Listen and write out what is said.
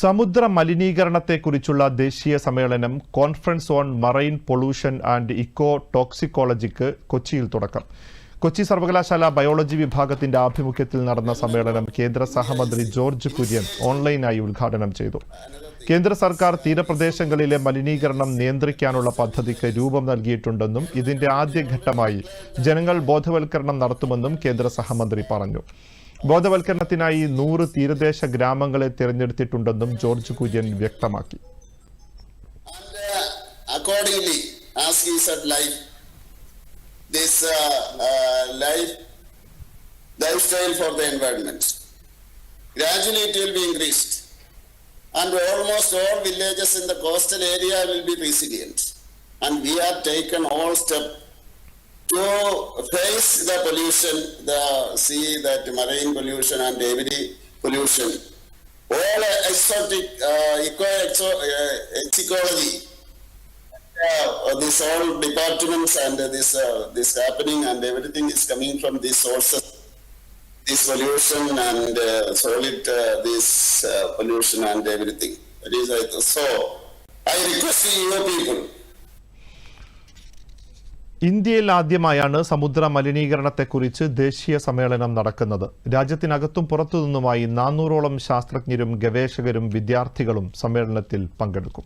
സമുദ്ര മലിനീകരണത്തെക്കുറിച്ചുള്ള ദേശീയ സമ്മേളനം conference on marine pollution and eco ടോക്സിക്കോളജിക്ക് കൊച്ചിയിൽ തുടക്കം. കൊച്ചി സർവകലാശാല ബയോളജി വിഭാഗത്തിന്റെ ആഭിമുഖ്യത്തിൽ നടന്ന സമ്മേളനം കേന്ദ്ര സഹമന്ത്രി ജോർജ് കുര്യൻ ഓൺലൈനായി ഉദ്ഘാടനം ചെയ്തു. കേന്ദ്ര സർക്കാർ തീരപ്രദേശങ്ങളിലെ മലിനീകരണം നിയന്ത്രിക്കാനുള്ള പദ്ധതിക്ക് രൂപം നൽകിയിട്ടുണ്ടെന്നും ഇതിന്റെ ആദ്യഘട്ടമായി ജനങ്ങൾ ബോധവൽക്കരണം നടത്തുമെന്നും കേന്ദ്ര സഹമന്ത്രി പറഞ്ഞു. ബോധവൽക്കരണത്തിനായി നൂറ് തീരദേശ ഗ്രാമങ്ങളെ തിരഞ്ഞെടുത്തിട്ടുണ്ടെന്നും ജോർജ് കുര്യൻ വ്യക്തമാക്കി. Almost all villages in the coastal area will be residence and we are taken all step face the pollution, the sea, that marine pollution and every pollution. All exotic, uh, eco, uh, ecology uh, this all departments and uh, this uh, this happening and everything is coming from these sources this pollution and uh, solid uh, this uh, pollution and everything it is so i request you people ഇന്ത്യയിൽ ആദ്യമായാണ് സമുദ്ര മലിനീകരണത്തെക്കുറിച്ച് ദേശീയ സമ്മേളനം നടക്കുന്നത്. രാജ്യത്തിനകത്തും പുറത്തുനിന്നുമായി നാനൂറോളം ശാസ്ത്രജ്ഞരും ഗവേഷകരും വിദ്യാർത്ഥികളും സമ്മേളനത്തിൽ പങ്കെടുക്കും.